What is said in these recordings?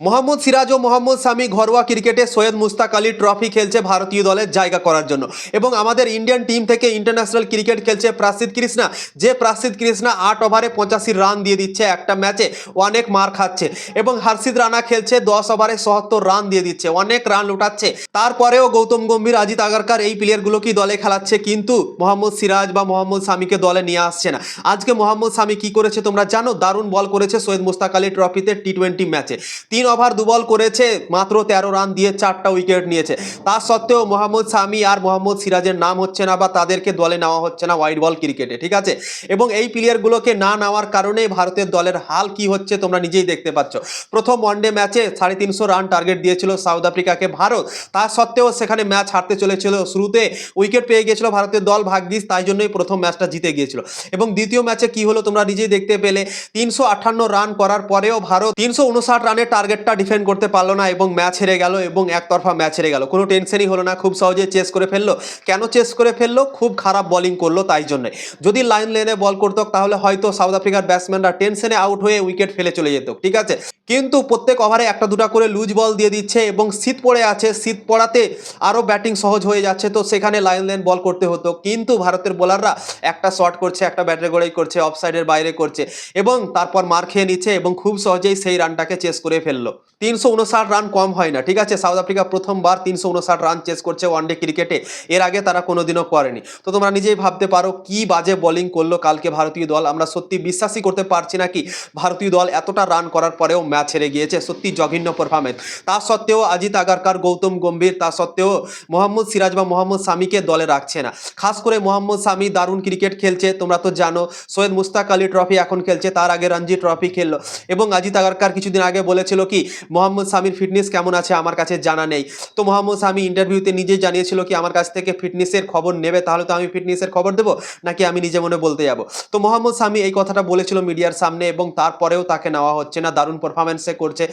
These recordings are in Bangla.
মোহাম্মদ সিরাজ ও মোহাম্মদ সামি ঘরোয়া ক্রিকেটে সৈয়দ মুস্তাক আলী ট্রফি খেলছে ভারতীয় দলের জায়গা করার জন্য। এবং আমাদের ইন্ডিয়ান টিম থেকে ইন্টারন্যাশনাল ক্রিকেট খেলছে প্রাসিদ কৃষ্ণা। যে প্রাসিদ কৃষ্ণা আট ওভারে পঁচাশি রান দিয়ে দিচ্ছে একটা ম্যাচে, অনেক মার খাচ্ছে। এবং হার্ষিদ রানা খেলছে দশ ওভারে সত্তর রান দিয়ে দিচ্ছে, অনেক রান লুটাচ্ছে। তারপরেও গৌতম গম্ভীর, অজিত আগারকার এই প্লেয়ারগুলোকেই দলে খেলাচ্ছে কিন্তু মোহাম্মদ সিরাজ বা মোহাম্মদ সামিকে দলে নিয়ে আসছে না। আজকে মোহাম্মদ সামি কি করেছে তোমরা জানো? দারুণ বল করেছে সৈয়দ মুস্তাক আলী ট্রফিতে টি টোয়েন্টি ম্যাচে। তিন ওভার দুবল করেছে, মাত্র তেরো রান দিয়ে চারটা উইকেট নিয়েছে। তা সত্ত্বেও মোহাম্মদ সামি আর মোহাম্মদ সিরাজের নাম হচ্ছে না বা তাদেরকে দলে নেওয়া হচ্ছে না হোয়াইট বল ক্রিকেটে ঠিক আছে? এবং এই প্লেয়ারগুলোকে না নেওয়ার কারণে ভারতের দলের হাল কি হচ্ছে তোমরা নিজেই দেখতে পাচ্ছ। প্রথম ওয়ানডে ম্যাচে সাড়ে তিনশো রান টার্গেট দিয়েছিল সাউথ আফ্রিকাকে ভারত। তা সত্ত্বেও সেখানে ম্যাচ হারতে চলেছিল শুরুতে, উইকেট পেয়ে গিয়েছিল ভারতের দল ভাগ্যিস, তাই জন্যই প্রথম ম্যাচটা জিতে গিয়েছিল। এবং দ্বিতীয় ম্যাচে কি হলো তোমরা নিজেই দেখতে পেলে, তিনশো আটান্ন রান করার পরেও ভারত তিনশো উনষাট রানের টার্গেটটা ডিফেন্ড করতে পারল না এবং ম্যাচ হেরে গেল এবং একতরফা ম্যাচ হেরে গেল। কোনো টেনশনই হলো না, খুব সহজে চেস করে ফেলল। কেন চেস করে ফেলল? খুব খারাপ বলিং করল তাই জন্য। যদি লাইন লেনে বল করতো, তাহলে হয়তো সাউথ আফ্রিকার ব্যাটসম্যানরা টেনশনে আউট হয়ে উইকেট ফেলে চলে যেত, ঠিক আছে? কিন্তু প্রত্যেক ওভারে একটা দুটা করে লুজ বল দিয়ে দিচ্ছে এবং শীত পড়ে আছে। শীত পড়াতে আরও ব্যাটিং সহজ হয়ে যাচ্ছে, তো সেখানে লাইন লেন বল করতে হতো। কিন্তু ভারতের বোলাররা একটা শট করছে, একটা ব্যাটারি গোড়াই করছে অফ সাইডের বাইরে করছে এবং তারপর মার খেয়ে নিচ্ছে এবং খুব সহজেই সেই রানটাকে চেস করে ফেলল। তিনশো উনষাট রান কম হয় না, ঠিক আছে? সাউথ আফ্রিকা প্রথমবার তিনশো উনষাট রান চেস করছে ওয়ানডে ক্রিকেটে এর আগে তারা কোনোদিনও করেনি। তো তোমরা নিজেই ভাবতে পারো কি বাজে বোলিং করল কালকে ভারতীয় দল। আমরা সত্যি বিশ্বাসই করতে পারছি না কি ভারতীয় দল এতটা রান করার পরেও ম্যাচ হেরে গিয়েছে। সত্যি জঘন্য পারফরমেন্স তা সত্ত্বেও অজিত আগারকার, গৌতম গম্ভীর, তা সত্ত্বেও মোহাম্মদ সিরাজ বা মোহাম্মদ সামিকে দলে রাখছে না। খাস করে মোহাম্মদ সামি দারুণ ক্রিকেট খেলছে, তোমরা তো জানো। সৈয়দ মুস্তাক আলী ট্রফি এখন খেলছে, তার আগে রঞ্জি ট্রফি খেললো। এবং অজিত আগারকার কিছুদিন আগে বলেছিল কি মোহাম্মদ সামির ফিটনেস কেমন আছে আমার কাছে জানা নেই। তো মোহাম্মদ সামি ইন্টারভিউতে নিজেই জানিয়েছিল কি, আমার কাছ থেকে ফিটনেসের খবর নেবে, তাহলে তো আমি ফিটনেসের খবর দেবো, নাকি আমি নিজে মনে বলতে যাব? তো মোহাম্মদ সামি এই কথাটা বলেছিল মিডিয়ার সামনে এবং তারপরেও তাকে নেওয়া হচ্ছে না। দারুণ পারফরমেন্স করছে।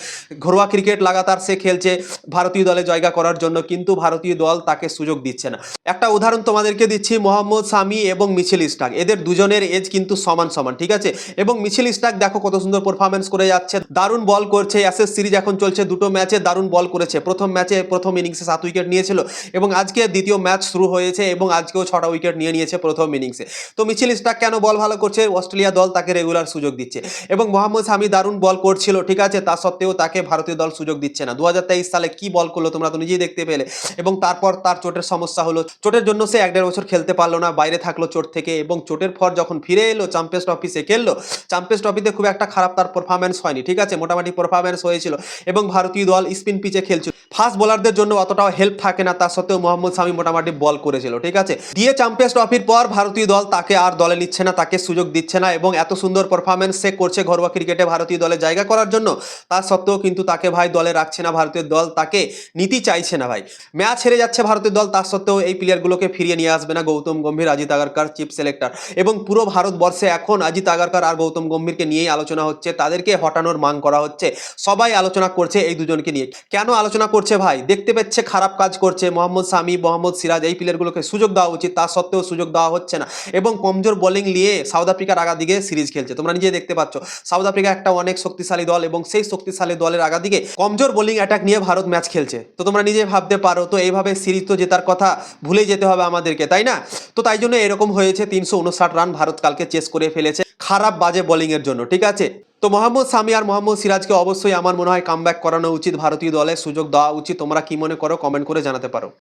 ঘরোয়া ক্রিকেট লাগাতার সে খেলছে ভারতীয় দলে জায়গা করার জন্য, কিন্তু ভারতীয় দল তাকে সুযোগ দিচ্ছে না। একটা উদাহরণ তোমাদেরকে দিচ্ছি, মোহাম্মদ সামি এবং মিছিল ইস্টাক। এদের দুজনের এজ কিন্তু সমান সমান, ঠিক আছে? এবং মিছিল স্টাক দেখো কত সুন্দর পারফরমেন্স করে যাচ্ছে। দারুণ বল করছে অ্যাসেস সিরিজ এখন চলছে। দুটো ম্যাচে দারুণ বল করেছে। প্রথম ম্যাচে প্রথম ইনিংসে সাত উইকেট নিয়েছিল এবং আজকে দ্বিতীয় ম্যাচ শুরু হয়েছে এবং আজকেও ছটা উইকেট নিয়ে নিয়েছে প্রথম ইনিংসে। তো মিছিল স্টাক কেন বল ভালো করছে? অস্ট্রেলিয়া দল তাকে রেগুলার সুযোগ দিচ্ছে। এবং মোহাম্মদ সামি দারুণ বল করছিল, ঠিক আছে? তা সত্ত্বেও তাকে ভারতীয় দল সুযোগ দিচ্ছে না। দু হাজার তেইশ সালে কি বল করল তোমরা তো নিজেই দেখতে পেলে। এবং তারপর তার চোটের সমস্যা হলো, চোটের জন্য সে এক দেড় বছর খেলতে পারল না, বাইরে থাকল চোট থেকে এবং চোটের পর যখন ফিরে এলো চ্যাম্পিয়ন্স ট্রফিসে খেললো চ্যাম্পিয়ন্স ট্রফিতে খুব একটা খারাপ তার পারফরমেন্স হয়নি, ঠিক আছে? মোটামুটি পারফরমেন্স হয়েছিল এবং ভারতীয় দল স্পিন পিচে খেলছিল। ফাস্ট বোলারদের জন্য অতটাও হেল্প থাকে না তার সত্ত্বেও মোহাম্মদ সামি মোটামুটি বল করেছিল, ঠিক আছে? দিয়ে চ্যাম্পিয়ন্স ট্রফির পর ভারতীয় দল তাকে আর দলে নিচ্ছে না, তাকে সুযোগ দিচ্ছে না এবং এত সুন্দর পারফরমেন্স সে করছে ঘরোয়া ক্রিকেটে ভারতীয় দলে জায়গা করার জন্য। তার সত্ত্বেও কিন্তু তাকে ভাই দলে রাখছে না, ভারতীয় দল তাকে নীতি চাইছে না ভাই। ম্যাচ হেরে যাচ্ছে ভারতীয় দল তার সত্ত্বেও এই প্লেয়ারগুলোকে ফিরিয়ে নিয়ে আসবে না গৌতম গম্ভীর, অজিত আগারকার চিফ সিলেক্টর এবং পুরো ভারতবর্ষে এখন অজিত আগারকার আর গৌতম গম্ভীরকে নিয়েই আলোচনা হচ্ছে, তাদেরকে হটানোর মাং করা হচ্ছে। সবাই আলোচনা করছে এই দুজনকে নিয়ে। কেন আলোচনা করছে ভাই, দেখতে পাচ্ছে খারাপ কাজ করছে মোহাম্মদ সামি মোহাম্মদ সিরাজ, এই প্লেয়ারগুলোকে সুযোগ দেওয়া উচিত। তা সত্ত্বেও সুযোগ দেওয়া হচ্ছে না। এবং কমজোর বোলিং নিয়ে সাউথ আফ্রিকার আগা দিকে সিরিজ খেলছে। তোমরা নিজে দেখতে পাচ্ছ, সাউথ আফ্রিকা একটা অনেক শক্তিশালী দল এবং সেই শক্তিশালী দলের আগা দিকে কমজোর বোলিং অ্যাটাক নিয়ে ভারত ম্যাচ খেলছে। তো তোমরা নিজে ভাবতে পারো, তো এইভাবে সিরিজ তো জেতার কথা ভুলে যেতে হবে আমাদেরকে, তাই না? তো তাই জন্য এরকম হয়েছে, তিনশো উনষাট রান ভারত কালকে চেস করে ফেলেছে, খারাপ বাজে বোলিংয়ের জন্য, ঠিক আছে? তো মোহাম্মদ সামি আর মোহাম্মদ সিরাজকে অবশ্যই আমার মনে হয় কামব্যাক করানো উচিত। ভারতীয় দলে সুযোগ দেওয়া উচিত। তোমরা কি মনে করো? কমেন্ট করে জানাতে পারো।